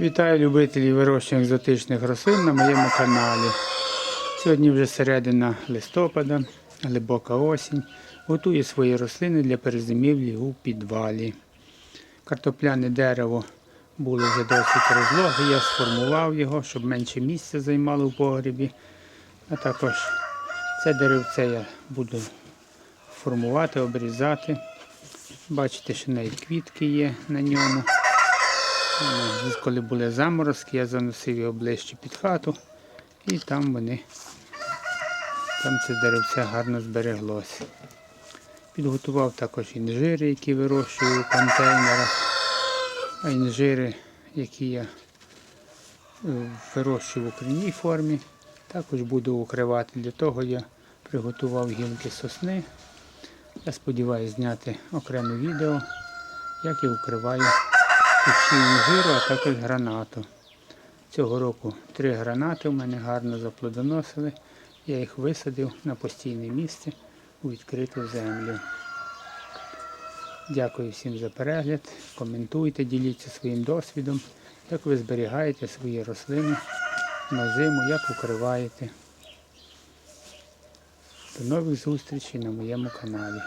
Вітаю любителів вирощення екзотичних рослин на моєму каналі. Сьогодні вже середина листопада, глибока осінь. Готую свої рослини для перезимівлі у підвалі. Картопляне дерево було вже досить розлоге, я сформував його, щоб менше місця займало в погрібі. А також це деревце я буду формувати, обрізати. Бачите, що навіть квітки є на ньому. Ну, Коли були заморозки, я заносив його ближче під хату, і там вони, там це деревце гарно збереглося. Підготував також інжири, які вирощую у контейнерах. А інжири, які я е, вирощую в укринній формі, також буду укривати. Для того я приготував гілки сосни. Я сподіваюся зняти окреме відео, як я укриваю кущі інжиру, а також гранату. Цього року три гранати у мене гарно заплодоносили. Я їх висадив на постійне місце у відкриту землю. Дякую всім за перегляд. Коментуйте, діліться своїм досвідом, як ви зберігаєте свої рослини на зиму, як укриваєте. До нових зустрічей на моєму каналі.